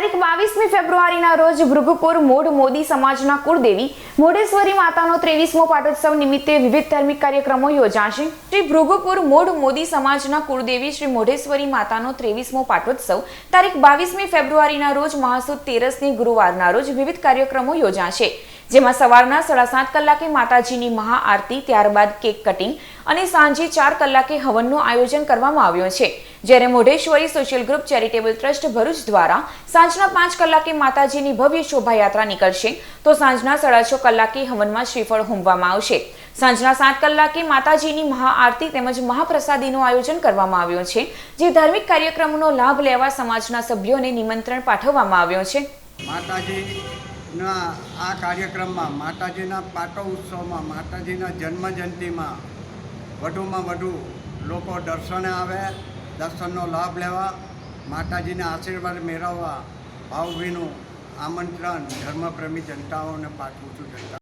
તારીખ બાવીસમી ફેબ્રુઆરીના રોજ ભૃગુપુર મોઢ મોદી સમાજના કુળદેવી મોઢેશ્વરી માતાનો ત્રેવીસમો પાટોત્સવ નિમિત્તે વિવિધ ધાર્મિક કાર્યક્રમો યોજાશે. શ્રી ભૃગુપુર મોઢ મોદી સમાજના કુળદેવી શ્રી મોઢેશ્વરી માતાનો ત્રેવીસમો પાટોત્સવ તારીખ બાવીસમી ફેબ્રુઆરીના રોજ મહાસુદ તેરસની ગુરુવારના રોજ વિવિધ કાર્યક્રમો યોજાશે. જેમાં સવારના સાડા સાત કલાકે માતાજીની મહાઆરતી ત્યારબાદ કેક કટિંગ અને સાંજે ચાર કલાકે હવનનું આયોજન કરવામાં આવ્યું છે. જ્યારે Modheshwari social group charitable trust Bharuch દ્વારા સાંજના પાંચ કલાકે માતાજીની ભવ્ય શોભાયાત્રા નીકળશે, તો સાંજના સાડા છ કલાકે હવનમાં શ્રીફળ હોમવામાં આવશે. સાંજના સાત કલાકે માતાજીની મહાઆરતી તેમજ મહાપ્રસાદીનું આયોજન કરવામાં આવ્યું છે, જે ધાર્મિક કાર્યક્રમનો લાભ લેવા સમાજના સભ્યોને નિમંત્રણ પાઠવવામાં આવ્યો છે. માતાજીના આ કાર્યક્રમમાં, માતાજીના પાટો ઉત્સવમાં, માતાજીના જન્મજયંતિમાં વધુમાં વધુ લોકો દર્શને આવે દર્શનનો લાભ લેવા માતાજીના આશીર્વાદ મેળવવા ભાવભીનું આમંત્રણ ધર્મપ્રેમી જનતાઓને પાઠવું છું જનતા